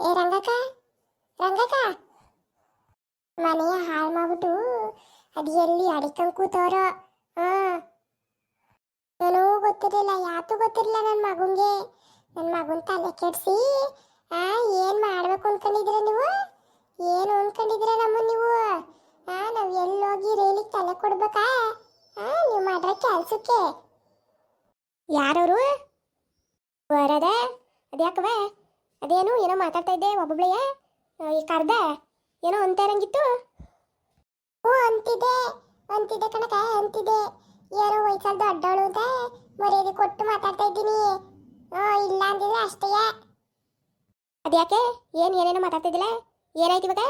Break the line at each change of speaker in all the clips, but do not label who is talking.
ಏ, ರಂಗಕ್ಕ? ರಂಗಕ್ಕ? ಮನೆಯ ಹಾಳು ಮಾಡ್ಬಿಟ್ಟು ಅದು ಎಲ್ಲಿ ಅಡಿಕೊಂಡ್ ಕೂತವ್ರ? ಏನೋ ಗೊತ್ತಿರಲಿಲ್ಲ ಯಾತು ಗೊತ್ತಿರಲಿಲ್ಲ ನನ್ನ ಮಗುಂಗೆ. ನನ್ನ ಮಗುನ್ ತಲೆ ಕೆಡಿಸಿ, ಆ, ಏನು ಮಾಡ್ಬೇಕು ಅನ್ಕೊಂಡಿದ್ರ ನೀವು? ಏನು ಅನ್ಕೊಂಡಿದ್ರ ನಮ್ಮ ನೀವು? ಆ ಎಲ್ಲಿ ಹೋಗಿ ರೇಲಿಗೆ ತಲೆ ಕೊಡ್ಬೇಕಾ? ಆ, ನೀವು ಮಾಡ್ರ ಕೆಲ್ಸಕ್ಕೆ. ಯಾರವರು? ಬರದ ಅದ್ಯಾಕವ ಅದೇನು ಏನೋ ಮಾತಾಡ್ತಾ ಇದ್ದೆ ಒಬ್ಬೊಬ್ಳೆಯ ಈ ಕರ್ದೆ ಏನೋ ಅಂತ ಇರಂಗಿತ್ತು ಓ ಅಂತಿದ್ದೆ ಅಂತಿದ್ದೆ ಕಣಕ ಅಂತಿದ್ದೆ ಏನೋ ವಯಸ್ಸಲ್ಲಿ ದೊಡ್ಡವಳು ಅಂತ ಮರ್ಯಾದೆ ಕೊಟ್ಟು ಮಾತಾಡ್ತಾ ಇದ್ದೀನಿ. ಇಲ್ಲ ಅಂದಿದ್ರೆ ಅಷ್ಟೇ. ಅದ್ಯಾಕೆ? ಏನು, ಏನೇನೋ ಮಾತಾಡ್ತಿದ್ದಿಲ್ಲ ಏನಾಯ್ತು ಇವಾಗ?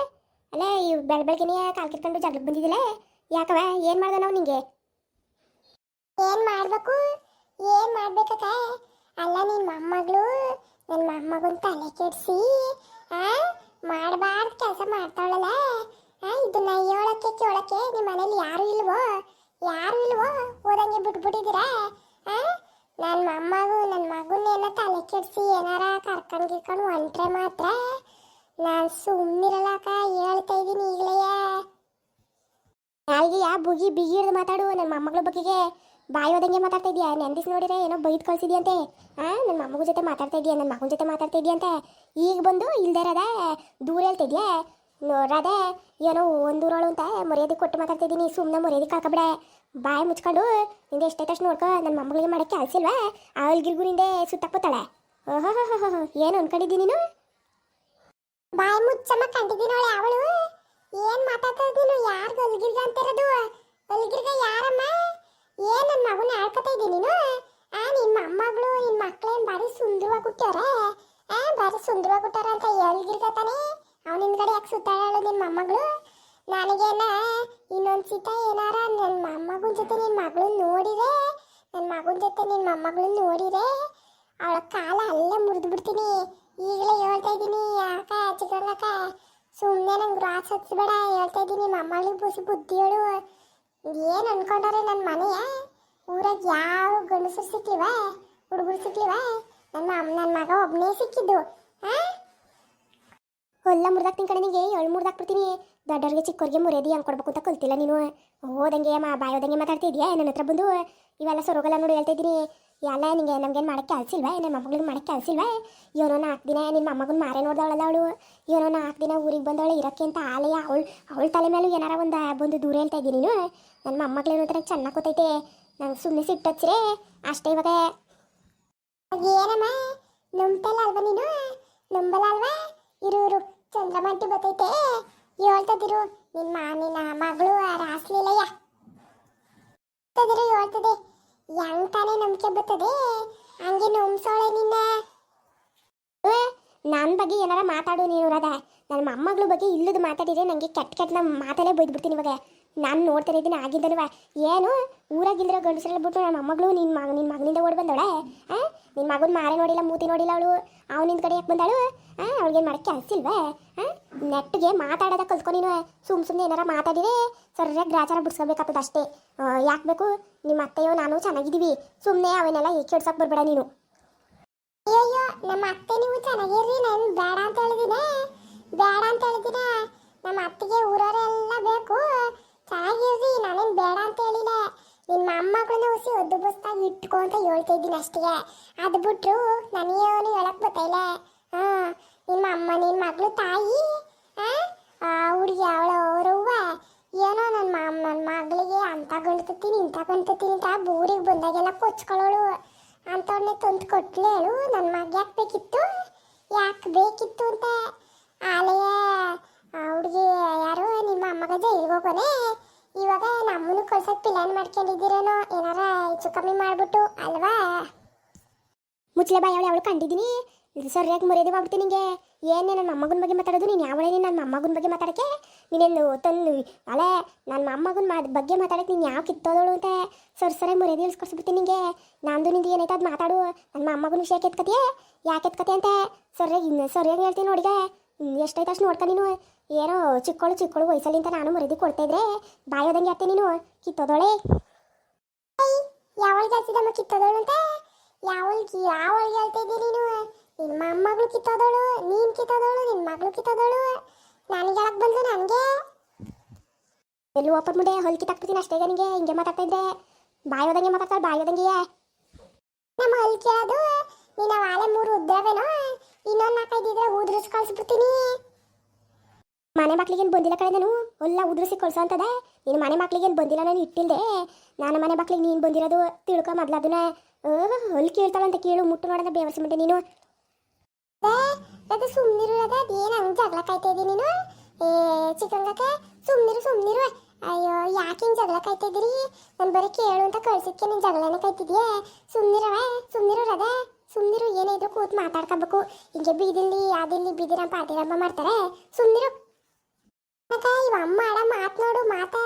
ಅಲ್ಲ, ಈ ಬೆಳ ಕಾಲ್ ಕಿತ್ಕೊಂಡು ಜಗಳಕ್ಕೆ ಬಂದಿದ್ದಿಲ್ಲ? ಯಾಕವ? ಏನು ಮಾಡ್ದೆ ನಾವು ನಿಂಗೆ? ಏನು ಮಾಡಬೇಕು? ಏನು ಮಾಡ್ಬೇಕಕ್ಕ? ಅಲ್ಲ ನಿನ್ನ ಮೊಮ್ಮಗಳು ನನ್ನ ಮೊಮ್ಮಗನ ತಲೆ ಕೆಡಿಸಿ ಮಾಡಬಾರ್ದು ಕೆಲಸ ಮಾಡ್ತಾಳಲ್ಲ ಇದನ್ನ ಹೇಳಕ್ಕೆ ಕೇಳಕ್ಕೆ ನಿಮ್ಮ ಮನೇಲಿ ಯಾರು ಇಲ್ವೋ ಯಾರು ಇಲ್ವೋ ಓದಂಗೆ ಬಿಟ್ಬಿಟ್ಟಿದ್ದೀರಾ ನನ್ನ ಮೊಮ್ಮಗು ನನ್ನ ಮಗುನೇನ ತಲೆ ಕೆಡಿಸಿ ಏನಾರ ಕರ್ಕೊಂಡು ಗಿರ್ಕೊಂಡು ಹೊಂಟ್ರೆ ಮಾತ್ರ ನಾನು ಸುಮ್ಮನಿರಲ್ಲಕ್ಕ ಹೇಳ್ತಾ ಇದ್ದೀನಿ ಈಗಲೇ. ನಾಲ್ಗೆ ಯಾ ಬುಗಿ ಬಿಗಿ ಹಿಡ್ದು ಮಾತಾಡು ನನ್ನ ಮೊಮ್ಮಗಳ ಬಗ್ಗೆಗೆ. ಬಾಯಿ ಹೋದಂಗೆ ಮಾತಾಡ್ತಾ ಇದೀಯಾ? ನೆಂದಿಸ್ ನೋಡಿದ್ರೆ ಏನೋ ಬೈದ್ ಕಳ್ಸಿದ್ಯಂತೆ. ಆ ನನ್ನ ಮಮ್ಮಗ ಜೊತೆ ಮಾತಾಡ್ತಾ ಇದೀಯಾ? ನನ್ನ ಮಗನ ಜೊತೆ ಮಾತಾಡ್ತಾ ಇದೀಯಂತೆ. ಈಗ ಬಂದು ಇಲ್ದೇ ದೂರ ಹೇಳ್ತಿದ್ಯಾ ನೋಡ್ರದೆ ಏನೋ ಒಂದೂರೋಳು ಅಂತ ಮರ್ಯಾದೆ ಕೊಟ್ಟು ಮಾತಾಡ್ತಾ ಇದ್ದೀನಿ ಸುಮ್ಮನೆ ಮರ್ಯಾದೆ ಕಳ್ಕೊಬಿಡೆ. ಬಾಯಿ ಮುಚ್ಕೊಂಡು ನಿಂದೆ ಎಷ್ಟೈತಷ್ಟು ನೋಡ್ಕೊ ನನ್ನ ಮಮ್ಮಗಳಿಗೆ ಮಾಡಕ್ಕೆ ಅಲ್ಸಿಲ್ವಾ ಅವಳ್ಗಿರ್ಗು ನಿಂದೆ ಸುತ್ತಪ್ಪತ್ತಾಳೆ ಓಹೋ ಏನು ಅನ್ಕೊಂಡಿದ್ದೀನಿ ನೀನು? ಬಾಯಿ ಮುಚ್ಚಮ್ಮ ಕಂಡಿದ್ದೀನೋಳೆ ಅವಳು? ಏನು ಮಾತಾಡ್ತಾ ಇದ್ದೀನಿ ಯಾರು ಅಲ್ಗಿರ್ಗ ಅಂತಿರೋದು? ಅಲ್ಗಿರ್ಗ ಯಾರಮ್ಮ? ಏನ್ ನನ್ನ ಮಗುನ ಆಡ್ಕೊತಾ ಇದ್ದೀನಿ ನೀನು? ಆ ನಿಮ್ಮ ಮೊಮ್ಮಗಳು ನಿಮ್ಮ ಮಕ್ಳೇನ್ ಬಾರಿ ಸುಂದರವಾಗಿ ಹುಟ್ಟ್ಯಾರ? ಆ, ಬಾರಿ ಸುಂದರವಾಗಿ ಹುಟ್ಟಾರ ಅಂತ ಎಲ್ಗಿರ್ಗ ಅವ್ನ ಹಿಂದ್ಗಡೆ ಯಾಕೆ ಸುತ್ತಾಡೋಳು ನಿನ್ನ ಮೊಮ್ಮಗಳು? ನನಗೇನ ಇನ್ನೊಂದ್ ಸೀತ ಏನಾರ ನನ್ನ ಮೊಮ್ಮಗನ ಜೊತೆ ನಿನ್ನ ಮಗಳು ನೋಡಿದೆ ನನ್ನ ಮಗನ ಜೊತೆ ನಿನ್ನ ಮೊಮ್ಮಗಳು ನೋಡಿದೆ ಅವಳ ಕಾಲ ಅಲ್ಲೇ ಮುರಿದು ಬಿಡ್ತೀನಿ. ಈಗಲೇ ಹೇಳ್ತಾ ಇದ್ದೀನಿ ಯಾಕ ಚಿಕ್ಕಕ್ಕ ಸುಮ್ಮನೆ ನಂಗೆ ರಾಸ್ ಹಚ್ಬೇಡ ಹೇಳ್ತಾ ಇದ್ದೀನಿ, ಮೊಮ್ಮಗಳಿಗೆ ಬುಸಿ ಬುದ್ಧಿ ಹೇಳು. ಏನು ಅನ್ಕೊಂಡಾರೆ ನನ್ನ ಮನೆಯ? ಊರಾಗ ಯಾವ ಗಂಡಸರು ಸಿಕ್ಲಿವ, ಹುಡುಗರು ಸಿಕ್ಲಿವ? ನನ್ನ ನನ್ನ ಮಗ ಒಬ್ಬನೇ ಸಿಕ್ಕಿದ್ದು, ಹಾ? ಹೊಲ್ಲ ಮುರ್ದಾಕ್ ಕಡೆ ನಿಂಗೆ, ಏಳು ಮುರ್ದಾಕ್ಬಿಡ್ತೀನಿ ದೊಡ್ಡವ್ರಿಗೆ ಚಿಕ್ಕವ್ರಿಗೆ ಮುರಿಯೋದಿ ಹಂಗೆ ಕೊಡ್ಬೇಕು ಅಂತ ಕಲ್ತಿಲ್ಲ ನೀನು. ಹೋದಂಗೆ ಮಾ, ಬಾಯೋದಂಗೆ ಮಾತಾಡ್ತಿದ್ಯಾ? ನನ್ನ ಹತ್ರ ಬಂದು? ಇವೆಲ್ಲ ಸೊರೋಗಲ್ಲ ನೋಡಿ ಹೇಳ್ತಾ ಇದ್ದೀನಿ. ಎಲ್ಲ ನಿಂಗೆ, ನಮ್ಗೇನು ಮಾಡೋಕ್ಕೆ ಕೆಲ್ಸಿಲ್ವಾ ನನ್ನ ಮಗಳಿಗೆ ಮಾಡೋಕ್ಕೆ ಕೆಲ್ಸಿಲ್ವಾ ಇವನೋ ನಾಲ್ಕು ದಿನ ನಿಮ್ಮ ಮೊಮ್ಮಗನ ಮಾರೇ ನೋಡ್ದವಳಲ್ಲ ಅವಳು. ಇವನೋ ನಾಲ್ಕು ದಿನ ಊರಿಗೆ ಬಂದವಳು ಇರೋಕ್ಕೆ ಅಂತ ಆಲಯ, ಅವಳು, ಅವಳ ತಲೆ ಮೇಲೂ ಏನಾರ ಒಂದು, ಬಂದು ದೂರ ಹೇಳ್ತಾ ಇದ್ದೀನಿ ನೀನು. ನನ್ನ ಮೊಮ್ಮಗಳೇನು ಅಂತ ಚೆನ್ನಾಗಿ ಕೂತೈತೆ ನಂಗೆ ಸುಮ್ಮನೆ ಸಿಟ್ಟಚ್ರೆ ಅಷ್ಟೇ ಇವಾಗ. ಏನಮ್ಮ ನಂಬಲ್ಲ ಅಲ್ವಾ ನೀನು? ನಂಬಲ್ಲ ಅಲ್ವಾ? ಇರು. ಚಂದ್ರಮಂಟಿ ಬತೈತೆ ಹೇಳ್ತದಿರು ನಿನ್ನ ಮಗಳು ರಾಸ್ಲಿಲ್ಲಯ್ಯ ಹೇಳ್ತದಿರು, ಹೇಳ್ತದೆ. ಹೆಂಗ್ ತಾನೇ ನಂಬಿಕೆ ಬರ್ತದೆ. ಹಂಗೆ ನಂಬ್ಸೋಳೆ ನಿನ್ನ. ನನ್ನ ಬಗ್ಗೆ ಏನಾರ ಮಾತಾಡು ನೀನು ರಾಧ ನನ್ನ ಮೊಮ್ಮಗಳ ಬಗ್ಗೆ ಇಲ್ಲದ ಮಾತಾಡಿದ್ರೆ ನನಗೆ ಕೆಟ್ಟ ಕೆಟ್ಟ ಮಾತಲ್ಲೇ ಬೈದ್ಬಿಡ್ತೀನಿ ಇವಾಗ. ನಾನು ನೋಡ್ತಾನೆ ಇದ್ದೀನಿ ಆಗಿದ್ದಲ್ವ ಏನು? ಊರಾಗಿಲ್ದಿರೋ ಗಂಡಸರೆಲ್ಲ ಬಿಟ್ಟು ನನ್ನ ಮಗಳು ನಿನ್ನ ಮಗ ನಿನ್ನ ಮಗನಿಂದ ಓಡಿ ಬಂದವಳೆ? ಆ? ನಿನ್ನ ಮಗನ ಮಾರೆ ನೋಡಿಲ್ಲ, ಮೂತಿ ನೋಡಿಲ್ಲ ಅವಳು. ಅವನಿಂದ ಕಡೆ ಯಾಕೆ ಬಂದಾಳು? ಆ? ಅವಳಿಗೆ ಮಾಡಕ್ಕೆ ಕೆಲಸಿಲ್ವೇ ಆ? ನೆಟ್ಟಿಗೆ ಮಾತಾಡೋದ ಕಲ್ತ್ಕೊ ನೀನು. ಸುಮ್ ಸುಮ್ಮನೆ ಏನಾರ ಮಾತಾಡಿದ್ರೆ ಸರಿಯಾಗಿ ಗ್ರಾಚಾರ ಬಿಡ್ಸ್ಕೋಬೇಕಾಗ್ತದೆ ಅಷ್ಟೇ. ಯಾಕೆ ಬೇಕು? ನಿಮ್ಮ ಅತ್ತೆಯೋ ನಾನು ಚೆನ್ನಾಗಿದ್ದೀವಿ. ಸುಮ್ಮನೆ ಅವನ್ನೆಲ್ಲ ಕೆಡ್ಸಕ್ಕೆ ಬರಬೇಡ ನೀನು. ಅಯ್ಯೋ ನಮ್ಮ ಅತ್ತೆ ನೀವು ಚೆನ್ನಾಗಿರ್ರಿ, ನಾನು ಬೇಡ ಅಂತ ಹೇಳಿದಿನ. ಬೇಡ ಅಂತ ಹೇಳಿದಿನ. ನಮ್ಮ ಅತ್ತೆಗೆ ಊರವರೆಲ್ಲ ಬೇಕು. ಚೆನ್ನಾಗಿರ್ರಿ ನಾನೇನು ಬೇಡ ಅಂತ ಹೇಳಿಲ್ಲ. ನಿಮ್ಮ ಮೊಮ್ಮಗಳನ್ನ ಹುಸಿ ಒದ್ದು ಬಸ್ತಾಗಿ ಇಟ್ಕೊ ಅಂತ ಹೇಳ್ತಾ ಇದ್ದೀನಿ ಅಷ್ಟೇ ಅದು ಬಿಟ್ರು ನನಗೇನು ಹೇಳಕ್ ಗೊತ್ತಾಯಿಲ್ಲ ಹಾಂ ನಿಮ್ಮ ಅಮ್ಮ ನಿನ್ನ ಮಗಳು ತಾಯಿ, ಆ ಹುಡುಗಿ ಅವಳ ಅವರವ್ವ ಏನೋ ನನ್ನ ಮಾಮ ನನ್ನ ಮಗಳಿಗೆ ಅಂತ ಗಂಡ್ತೀನಿ ಇಂಥ ಗಂಡ್ತೀನಿ ಅಂತ ಬೂರಿಗೆ ಬಂದಾಗೆಲ್ಲ ಕೊಚ್ಕೊಳ್ಳೋಳು ಅಂಥವ್ರನ್ನೇ ತಂದು ಕೊಟ್ಲೆ ಹೇಳು ನನ್ನ ಮಗ ಯಾಕೆ ಬೇಕಿತ್ತು? ಯಾಕೆ ಬೇಕಿತ್ತು ಅಂತ. ಆಲೆಯ ಹುಡುಗಿ ಯಾರು? ನಿಮ್ಮ ಅಮ್ಮಗ ಜೈಲಿಗೆ ಇವಾಗ ನಮ್ಮನ್ನು ಕಳ್ಸೋಕೆ ಪ್ಲಾನ್ ಮಾಡ್ಕೊಂಡಿದ್ದೀರೇನೋ? ಏನಾರ ಹೆಚ್ಚು ಕಮ್ಮಿ ಮಾಡ್ಬಿಟ್ಟು, ಅಲ್ವಾ? ಮುಚ್ಚಲೆ ಬಾಯಿ, ಅವಳು ಅವಳು ಕಂಡಿದ್ದೀನಿ? ಇದು ಸರಿಯಾಗಿ ಮರ್ಯಾದೆ ಮಾಡ್ಬಿಡ್ತೀನಿ ನಿಂಗೆ? ಏನೇ ನನ್ನ ಮೊಮ್ಮಗನ ಬಗ್ಗೆ ಮಾತಾಡೋದು? ನೀನು ಯಾವಳೇ ನನ್ನ ಮೊಮ್ಮಗನ ಬಗ್ಗೆ ಮಾತಾಡಕ್ಕೆ? ನೀನೇನು ತಂದು, ಅಲೆ ನನ್ನ ಮೊಮ್ಮಗನ ಮಾ ಬಗ್ಗೆ ಮಾತಾಡಕ್ಕೆ ನೀನು ಯಾವ ಕಿತ್ತೋದಳು ಅಂತ? ಸರ್, ಸರಿ ಮರ್ಯಾದೆ ಇಳಿಸ್ಕೊಡ್ಸ್ಬಿಡ್ತೀನಿ ನಿಂಗೆ? ನಂದು ನಿಂದು ಏನೈತೆ ಅದು ಮಾತಾಡು. ನನ್ನ ಮೊಮ್ಮಗನ ವಿಷಯ ಕೆತ್ಕತಿಯೇ? ಯಾಕೆ ಎತ್ಕತಿ ಅಂತ? ಸರಿಯಾಗಿ ಇನ್ನು ಹೇಳ್ತೀನಿ ನೋಡಿಗೆ? ಎಷ್ಟೈತೆ ಅಷ್ಟು ನೋಡ್ತಾ ನೀನು? ಏನೋ ಚಿಕ್ಕಳು ಚಿಕ್ಕಳು ವಯಸ್ಸಲ್ಲಿಂತ ನಾನು ಮರದಿ ಕೊಡ್ತಾ ಇದ್ರೆ ಬಾಯೋದಂಗೆ ಅತ್ತೆ ನೀನು, ಕಿತ್ತೋದೋಳೆ? ಯಾವಳಿಗೆ ಹಚ್ಚಿದಮ್ಮ ಕಿತ್ತೋದಳು ಅಂತ? ಯಾವಳಿಗೆ ಯಾವಳಿಗೆ ಹೇಳ್ತಾ ಇದ್ದೀನಿ ನೀನು? ನಿನ್ನ ಮೊಮ್ಮಗಳು ಕಿತ್ತೋದವಳು ನೀನ್ ಕಿತ್ತೋದವಳು ನಿನ್ನ ಮಗಳು ಕಿತ್ತೋದವಳು ನನಗೆ ಹೇಳಕ್ ಬಂದು ನನಗೆ? ಎಲ್ಲೂ ಓಪನ್ ಮುಂದೆ ಹೊಲ್ಕಿ ತಾಕ್ಬಿಡ್ತೀನಿ ಅಷ್ಟೇ ನನಗೆ ಹಿಂಗೆ ಮಾತಾಡ್ತಾ ಇದ್ದೆ ಬಾಯೋದಂಗೆ ಮಾತಾಡ್ತಾಳೆ ಬಾಯೋದಂಗೆ ನಮ್ಮ ಹೊಲ್ಕಿ ಅದು ನೀನು ವಾಲೆ ಮೂರು ಉದ್ದಾವೇನೋ? ಇನ್ನೊಂದು ನಾಲ್ಕೈದು ಇದ್ರೆ ಉದ್ರಿಸಿ ಕಳಿಸ್ಬಿಡ್ತೀನಿ. ಮನೆ ಮಕ್ಳಿಗೇನು ಬಂದಿಲ್ಲ ಕಡೆ ನಾನು? ಎಲ್ಲ ಉದ್ರಿಸಿ ಕಳ್ಸೋ ನೀನು ಮನೆ ಮಕ್ಳಿಗೇನು ಬಂದಿಲ್ಲ ನಾನು ಇಟ್ಟಿಲ್ದೆ. ನಾನು ಮನೆ ಮಕ್ಳಿಗೆ ನೀನು ಬಂದಿರೋದು ತಿಳ್ಕೊ ಮೊದ್ಲು ಅದನ್ನ. ಹೊಲ್ ಕೇಳ್ತಾಳಂತ ಕೇಳು, ಮುಟ್ಟು ಮಾಡದ ಬೇವರ್ಸಿ ಮುಂದೆ ನೀನು. ಅದು ಸುಮ್ಮನಿರು ಅದ ಏನು ಹಂಗೆ ಜಗಳ ಕಾಯ್ತಾ ನೀನು? ಏ, ಚಿಕ್ಕಂಗಕ್ಕೆ ಸುಮ್ಮನಿರು ಸುಮ್ಮನಿರು ಅಯ್ಯೋ, ಯಾಕೆ ಹಿಂಗೆ ಜಗಳ ಕಾಯ್ತಾ ಇದ್ದೀರಿ? ನಾನು ಬರೀ ಕೇಳು ಅಂತ ಕಳ್ಸಿದ್ಕೆ ನೀನು ಜಗಳನೇ ಕಾಯ್ತಿದ್ಯಾ. ಸುಮ್ಮನಿರವ ಸುಮ್ಮನಿರು ಅದ ಸುಮ್ಮನಿರು ಏನೇ ಇದ್ರು ಕೂತ್ ಮಾತಾಡ್ಕೋಬೇಕು. ಹಿಂಗೆ ಬೀದಿಲ್ಲಿ ಅದಿಲ್ಲಿ ಬೀದಿರಂಪ ಅದಿರಂಪ ಮಾಡ್ತಾರೆ. ಸುಮ್ಮನಿರು ಅಕ್ಕ, ಇವ ಅಮ್ಮ ಆಡ ಮಾತ್ ನೋಡು, ಮಾತ.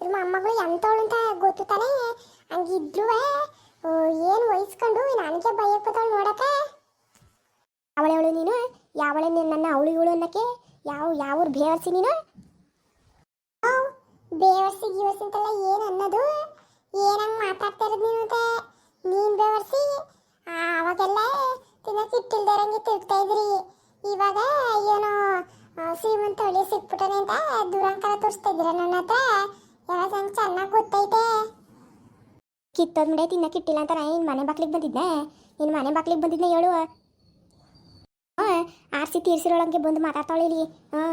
ಇವ್ರ ಅಮ್ಮಗಳು ಎಂತವಳು ಅಂತ ಗೊತ್ತು ತಾನೇ? ಹಂಗಿದ್ರು ಏನು ವಹಿಸ್ಕೊಂಡು ನನಗೆ ಭಯಕ್ಕತಾಳು ನೋಡಕ್ಕ? ಅವಳೆವಳು ನೀನು? ಯಾವಳೆ ನನ್ನ ಅವಳು ಅನ್ನಕ್ಕೆ? ಯಾವ ಯಾವ ಬೇವರ್ಸಿ ನೀನು? ಬೇವರ್ಸಿ, ಗೀವರ್ಸಿ ಅಂತೆಲ್ಲ ಏನು ಅನ್ನೋದು? ಏನಂಗ್ ಮಾತಾಡ್ತಾ ಇರೋದು ನೀನು ಅಂತ ನೀನು ಬೇವರ್ಸಿ? ಅವಾಗೆಲ್ಲ ತಿನ್ನಕ್ಕೆ ಇಟ್ಟಿಲ್ದಾರಂಗೆ ತಿಳ್ತಾ ಇದ್ರಿ. ಇವಾಗ ಏನೋ ಶ್ರೀಮಂತ ಒಳ್ಳೆ ಸಿಕ್ಬಿಟ್ಟನೆ ಅಂತ ದೂರಂಕರ ತೋರಿಸ್ತಾ ಇದ್ದೀರ ನನ್ನ ಹತ್ರ? ಯಾವಾಗ ನಂಗೆ ಚೆನ್ನಾಗಿ ಗೊತ್ತೈತೆ. ಕಿತ್ತೋದ್ ಮುಂಡೆ ತಿನ್ನಕ್ಕೆ ಅಂತ ಇನ್ನು ಮನೆ ಬಾಕ್ಲಿಗೆ ಬಂದಿದ್ದೆ ಇನ್ನು ಮನೆ ಬಾಕ್ಲಿಗೆ ಬಂದಿದ್ದೆ ಹೇಳು. ಆರ್ಸಿ ತೀರ್ಸಿರೋಳಂಗೆ ಬಂದು ಮಾತಾಡ್ತಾಳೆ ಇಲ್ಲಿ.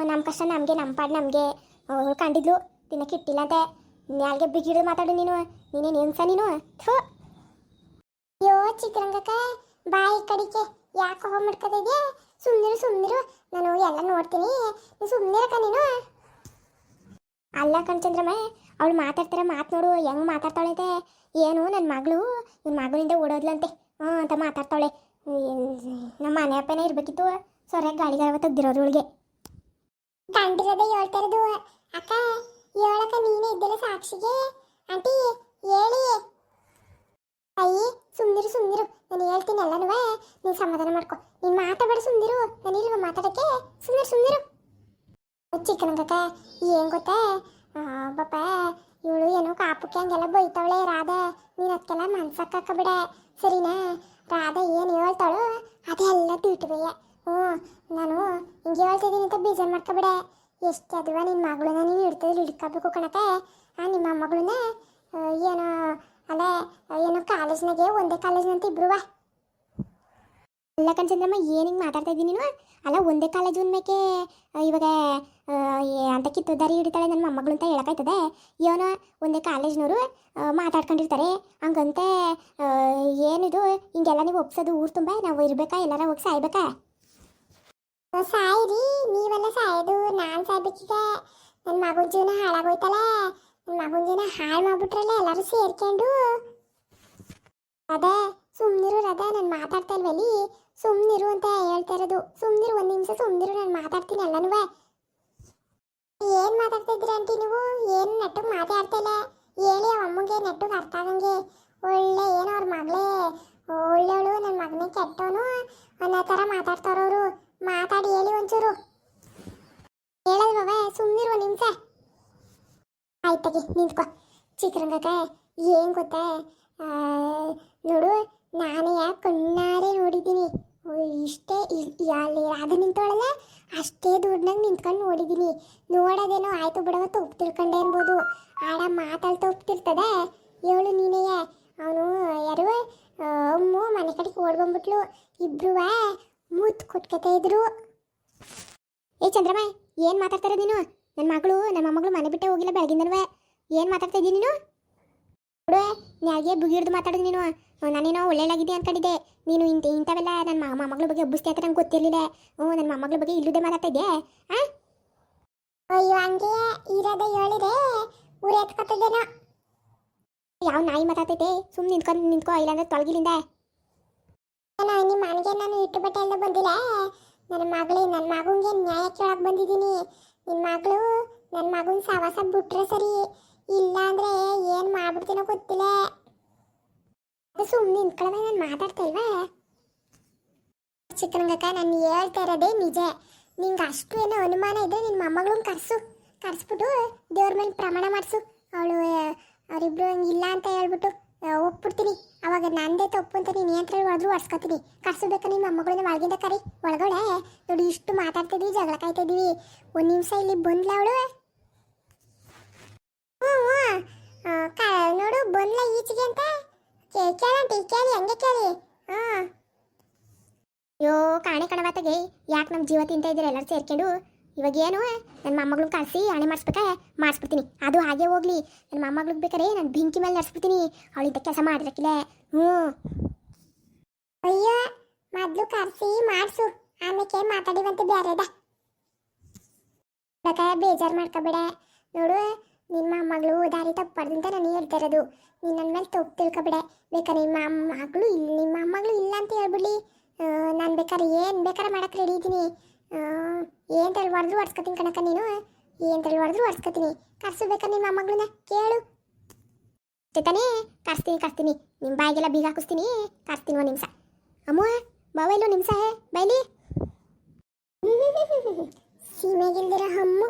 ನಮ್ಮ ಕಷ್ಟ ನಮಗೆ ನಮ್ಮ ಪಾಡ್ ನಮಗೆ. ಅವಳು ಕಂಡಿದ್ಲು ತಿನ್ನಕ್ಕೆ ಇಟ್ಟಿಲ್ಲ ಅಂತೆ. ನ್ಯಾಲ್ಗೆ ಬಿಗಿಡಿದು ಮಾತಾಡು ನೀನು. ನೀನೇನು ಹಿಂಸ ನೀನು? ಥು. ಅಯ್ಯೋ, ಚಿತ್ರರಂಗಕ್ಕ, ಬಾಯಿ ಕಡಿಕೆ ಯಾಕೆ ಹೋಗಿ ಮಾಡ್ಕೊತಾ ಇದೆಯಾ ಸುಮ್ಮನಿರು ಸುಮ್ಮನಿರು ನಾನು ಎಲ್ಲ ನೋಡ್ತೀನಿ. ನೀನು ಸುಮ್ಮನಿರಕ್ಕ ನೀನು. ಅಲ್ಲ ಕಣ್ಚಂದ್ರಮ್ಮ, ಅವಳು ಮಾತಾಡ್ತಾರ ಮಾತು ನೋಡು, ಹೆಂಗೆ ಮಾತಾಡ್ತಾಳೈತೆ? ಏನು ನನ್ನ ಮಗಳು ನನ್ನ ಮಗಳಿಂದ ಓಡೋದ್ಲಂತೆ. ಹಾಂ ಅಂತ ಮಾತಾಡ್ತಾಳೆ. ನಮ್ಮ ಮನೆ ಅಪ್ಪನೇ ಇರ್ಬೇಕಿತ್ತು. ಸೊರ್ಯಾಗ ಗಾಳಿಗಾವ ತೆಗ್ದಿರೋರು ಅವಳಿಗೆ ಕಂಡಿರೋದೇ ಹೇಳ್ತಾ ಇರೋದು. ಅಕ್ಕ ಹೇಳಕ್ಕ ನೀನೇ ಇದ್ದಲ್ಲ ಸಾಕ್ಷಿಗೆ? ಆಂಟಿ, ಹೇಳಿ. ಅಯ್ಯ ಸುಮ್ನಿರು ಸುಮ್ನಿರು ನಾನು ಹೇಳ್ತೀನಿ ಎಲ್ಲನೂ ನೀನು ಸಮಾಧಾನ ಮಾಡ್ಕೊ. ನೀನು ಮಾತಾಡ ಸುಮ್ನಿರು ನಾನು ಇಲ್ವ ಮಾತಾಡಕ್ಕೆ? ಸುಮ್ನಿರು ಸುಮ್ನಿರು ಚಿಕ್ಕನಂಗಕ್ಕ ಏನ್ ಗೊತ್ತಾ? ಬಪ್ಪ ಪಾಪ, ಇವಳು ಏನೋ ಕಾಪಕ್ಕೆ ಹಂಗೆಲ್ಲ ಬೈತಾವಳೆ ರಾಧ. ನೀನು ಅದಕ್ಕೆಲ್ಲ ಮನ್ಸಕ್ಕಾಕಬಿಡ ಸರಿನಾ? ರಾಧ ಏನು ಹೇಳ್ತಾಳು ಅದೆಲ್ಲ ಬಿಟ್ಬೇಯ ಹ್ಞೂ, ನಾನು ಹಿಂಗೆ ಹೇಳ್ತಿದ್ದೀನಿ ಅಂತ ಬೇಜಾರು ಮಾಡ್ಕೊಬಿಡ ಎಷ್ಟು ಅದುವ ನಿನ್ನ ಮಗಳನ್ನ ನೀನು ಹಿಡ್ತದಲ್ಲಿ ಹಿಡ್ಕೋಬೇಕು ಕಣಕ್ಕ. ಆ, ನಿಮ್ಮ ಮಗಳನ್ನ ಏನೋ, ಅಲ್ಲ ಕಾಲೇಜ್ನಾಗೆ ಒಂದೇ ಕಾಲೇಜ್ನಂತ ಇಬ್ರು ಅಲ್ಲ ಕಣ್ಚಂದ್ರಮ್ಮ ಏನು ಹಿಂಗೆ ಮಾತಾಡ್ತಾ ಇದ್ದೀನಿ ನೀನು? ಅಲ್ಲ, ಒಂದೇ ಕಾಲೇಜ್ ಮೇಕೆ ಇವಾಗ ಅಂತ ಕಿತ್ತು ದಾರಿ ಹಿಡಿತಾಳೆ ನನ್ನ ಮೊಮ್ಮಗಳು ಅಂತ ಹೇಳೋಕ್ಕಾಯ್ತದೆ. ಏನೋ ಒಂದೇ ಕಾಲೇಜ್ನವರು ಮಾತಾಡ್ಕೊಂಡಿರ್ತಾರೆ. ಹಂಗಂತೆ ಏನಿದು? ಹಿಂಗೆಲ್ಲ ನೀವು ಒಪ್ಸೋದು ಊರು ತುಂಬ? ನಾವು ಇರಬೇಕಾ? ಎಲ್ಲಾರ ಹೋಗಿ ಸಾಯ್ಬೇಕಾ? ಸಾಯಿರಿ. ನೀವೆಲ್ಲ ಸಾಯೋದು, ನಾನು ಸಾಯ್ಬೇಕೀಗ ನನ್ನ ಮಗನ ಜೀವನ ಹಾಳಾಗೋಯ್ತಲ್ಲ. ನನ್ನ ಮಗನ ಜೀವನ ಹಾಳು ಮಾಡ್ಬಿಟ್ರಲ್ಲ ಎಲ್ಲರೂ ಸೇರ್ಕೊಂಡು. ಅದೇ ಸುಮ್ಮನಿರು ರದ, ನಾನು ಮಾತಾಡ್ತಾ ಇಲ್ವಲ್ಲಿ ಸುಮ್ಮನಿರು ಅಂತ ಹೇಳ್ತಾ ಇರೋದು. ಸುಮ್ಮನಿರು ಒಂದು ನಿಮಿಷ ಸುಮ್ಮನಿರು ನಾನು ಮಾತಾಡ್ತೀನಿ ಎಲ್ಲನೂ ಏನ್ ಮಾತಾಡ್ತಾ ಇದ್ರಿ ಆಂಟಿ ನೀವು? ಏನು ನೆಟ್ಟಗೆ ಮಾತಾಡ್ತಾ ಇಲ್ಲ? ಹೇಳಿ ಅಮ್ಮಗೆ ಅರ್ಥ ಆಗಂಗೆ. ಒಳ್ಳೆ, ಏನೋ ಅವ್ರ ಮಗಳೇ. ಒಳ್ಳೆಯವಳು ನನ್ನ ಮಗನೇ ಕೆಟ್ಟವನು. ಅನ್ನೋ ಥರ ಮಾತಾಡ್ತಾರವರು ಮಾತಾಡಿ, ಹೇಳಿ ಒಂಚೂರು. ಹೇಳಲ್ವವ ಸುಮ್ಮನಿರು ಒಂದು ನಿಮಿಷ. ಆಯ್ತಾಗಿ ನಿಂತ್ಕೊ. ಚಿತ್ರರಂಗಕ್ಕ, ಏನು ಗೊತ್ತಾ? ಆ, ನೋಡು ನಾನೇ ಕಣ್ಣಾರೆ ನೋಡಿದ್ದೀನಿ. ಇಷ್ಟೇ ಅಲ್ಲಿ ರಾಧ ನಿಂತೋಳಲ್ಲ ಅಷ್ಟೇ ದೂರನಾಗ ನಿಂತ್ಕೊಂಡು ನೋಡಿದ್ದೀನಿ. ನೋಡೋದೇನೋ ಆಯಿತು ಬಿಡವ ತಪ್ಪು ತಿಳ್ಕೊಂಡೆ ಅನ್ಬೋದು. ಆಡ ಮಾತಾಡ್ತಾ ತಪ್ಪಿರ್ತದೆ ಹೇಳು ನೀನೇ ಅವನು ಯಾರು? ಅಮ್ಮು ಮನೆ ಕಡೆಗೆ ಓಡ್ ಬಂದ್ಬಿಟ್ಲು ಇಬ್ರು ಮುತ್ತು ಕೊಟ್ಕೊತಾ ಇದ್ರು. ಏ ಚಂದ್ರಮ್ಮ ಏನು ಮಾತಾಡ್ತಾರೆ ನೀನು? ನನ್ನ ಮಗಳು ನನ್ನ ಮೊಮ್ಮಗಳು ಮನೆ ಬಿಟ್ಟೆ ಹೋಗಿಲ್ಲ ಬೆಳಗಿಂದನವೇ. ಏನು ಮಾತಾಡ್ತಾ ನೀನು? ನೋಡು ನ್ಯಾಗೆ ಬುಗಿರ್ದು ಮಾತಾಡೋದು ನೀನು. ನಾನೇನೋ ಒಳ್ಳೆಯಲಾಗಿದೆ ಅನ್ಕೊಂಡಿದ್ದೆ. ನೀನು ಇಂಥ ಇಂಥವೆಲ್ಲ ನನ್ನ ಮೊಮ್ಮಗಳ ಬಗ್ಗೆ ಹಬ್ಬಿಸ್ತಾ ಅಂತ ನಂಗೆ ಗೊತ್ತಿರಲಿಲ್ಲ. ಹ್ಞೂ ನನ್ನ ಮೊಮ್ಮಗಳ ಬಗ್ಗೆ ಇಲ್ಲದೆ ಮಾತಾಡ್ತಾ ಇದ್ದೆ ಆ? ಅಯ್ಯೋ ಹಂಗೆ ಇರೋದ ಹೇಳಿದೆ. ಊರ ಎತ್ಕೊತಿದ್ದೇನೋ ಯಾವ ನಾಯಿ ಮಾತಾಡ್ತೈತೆ? ಸುಮ್ಮನೆ ನಿಂತ್ಕೊಂಡು ನಿಂತ್ಕೋ ಇಲ್ಲಾಂದ್ರೆ ತೊಳಗಿಲಿಂದ. ನಾನು ನಿಮ್ಮ ಮನೆಗೆ ನಾನು ಇಟ್ಟು ಬಟ್ಟೆ ಎಲ್ಲ ಬಂದಿಲ್ಲ. ನನ್ನ ಮಗಳು ನನ್ನ ಮಗನಿಗೆ ನ್ಯಾಯ ಕೇಳಕ್ಕೆ ಬಂದಿದ್ದೀನಿ. ನಿನ್ನ ಮಗಳು ನನ್ನ ಮಗನ ಸವಾಸ ಬಿಟ್ರೆ ಸರಿ. ಇಲ್ಲ ಅಂದ್ರೆ ಏನು ಮಾಡ್ಬಿಡ್ತೀನೋ ಗೊತ್ತಿಲ್ಲ. ಅದು ಸುಮ್ಮನೆ ನಿಂತ್ಕೊಳ್ಳೋದೇ ನಾನು ಮಾತಾಡ್ತಾ ಇಲ್ವಾ? ಚಿಕ್ಕನಂಗಕ್ಕ, ನಾನು ಹೇಳ್ತಾ ಇರೋದೇ ನಿಜ. ನಿಂಗೆ ಅಷ್ಟು ಏನೋ ಅನುಮಾನ ಇದ್ರೆ ನಿನ್ನ ಮೊಮ್ಮಗಳನ್ನ ಕರೆಸು. ಕರೆಸ್ಬಿಟ್ಟು ದೇವ್ರ ಮೇಲೆ ಪ್ರಮಾಣ ಮಾಡಿಸು. ಅವಳು, ಅವರಿಬ್ರು ಹಂಗೆ ಇಲ್ಲ ಅಂತ ಹೇಳ್ಬಿಟ್ಟು ಒಪ್ಬಿಡ್ತೀನಿ. ಅವಾಗ ನಂದೇ ತಪ್ಪು ಅಂತ ನೀನು ನಿಯಂತ್ರಣ ಹೊಡೆದ್ರು ಒಡ್ಸ್ಕೊತೀನಿ ಕರ್ಸೋಬೇಕಾ ನಿಮ್ಮ ಮೊಮ್ಮಗಳನ್ನ ಒಳಗಿಂದ ಕರಿ. ಒಳಗಡೆ ನೋಡಿ ಇಷ್ಟು ಮಾತಾಡ್ತಿದ್ವಿ, ಜಗಳ ಕಾಯ್ತಾ ಇದೀವಿ. ಒಂದು ನಿಮಿಷ ಇಲ್ಲಿ ಬಂದ್ಲ ಅವಳು ಹ್ಞೂ ಹ್ಞೂ ಆ, ಕ- ನೋಡು ಬಂದ್ಲ ಈಚೆಗೆ ಅಂತ? ಕೇ- ಕೇಳಂಟಿ, ಕೇಳಿ, ಹಂಗೆ ಕೇಳಿ. ಹಾ. ಅಯ್ಯೋ, ಕಾಣೆ ಕಣವಾತಗೆ ಯಾಕೆ ನಮ್ಮ ಜೀವ ತಿಂತ ಇದ್ದೀರ ಎಲ್ಲರೂ ಸೇರ್ಕೊಂಡು? ಇವಾಗ ಏನು ನನ್ನ ಮೊಮ್ಮಗಳು ಕಳಿಸಿ ಹಣೆ ಮಾಡಿಸ್ಬೇಕಾ? ಮಾಡಿಸ್ಬಿಡ್ತೀನಿ. ಅದು ಹಾಗೆ ಹೋಗ್ಲಿ. ನನ್ನ ಮೊಮ್ಮಗಳಿಗೆ ಬೇಕಾರೆ ನಾನು ಬೆಂಕಿ ಮೇಲೆ ನಡೆಸ್ಬಿಡ್ತೀನಿ. ಅವಳಿಂದ ಕೆಲಸ ಮಾಡಿರಕ್ಕಿಲ್ಲ ಹ್ಞೂ. ಅಯ್ಯೋ, ಮೊದಲು ಕರೆಸಿ, ಮಾಡಿಸು. ಆಮೇಲೆ ಮಾತಾಡಿವಂತೆ ಬೇರೆದ ಬೇಕ ಬೇಜಾರು ಮಾಡ್ಕೋಬೇಡ. ನೋಡು ನಿಮ್ಮ ಮಗಳು ದಾರಿ ತಪ್ಪಾರ್ದು ಅಂತ ನಾನು ಹೇಳ್ತಾ ಇರೋದು. ನೀನು ನನ್ನ ಮೇಲೆ ತಪ್ಪು ತಿಳ್ಕೊಬೇಡ. ಬೇಕಾದ್ರೆ ನಿಮ್ಮ ಮಗಳು ಇಲ್ಲ ನಿಮ್ಮ ಮಗಳು ಇಲ್ಲ ಅಂತ ಹೇಳ್ಬಿಡ್ಲಿ. ನಾನು ಬೇಕಾದ್ರೆ ಏನು ಬೇಕಾದ್ರೆ ಮಾಡಕ್ಕೆ ರೆಡಿ ಇದ್ದೀನಿ. ಏನು ತಲೆ ಹೊಡೆದ್ರು ಒಡ್ಸ್ಕೊತೀನಿ ಕಣಕ್ಕ ನೀನು. ಏನು ತಲೆ ಹೊಡೆದ್ರು ಒಡ್ಸ್ಕೊತೀನಿ ಕರ್ಸು ಬೇಕಾದ್ರೆ ನಿಮ್ಮ ಮಗಳನ್ನ ಕೇಳು. ತಾನೇ? ಕರ್ಸ್ತೀನಿ ಕರ್ಸ್ತೀನಿ. ನಿಮ್ಮ ಬಾಯಿಗೆಲ್ಲ ಬೀಗ ಹಾಕಿಸ್ತೀನಿ. ಕರ್ಸ್ತೀನಿ ಒಂದು ನಿಮಿಷ. ಅಮ್ಮ, ಬಾವ ಇಲ್ಲೋ ಹೇ ಬೈಲಿ. ಸೀಮೆಗಿಲ್ದಿರೋ ಹಮ್ಮು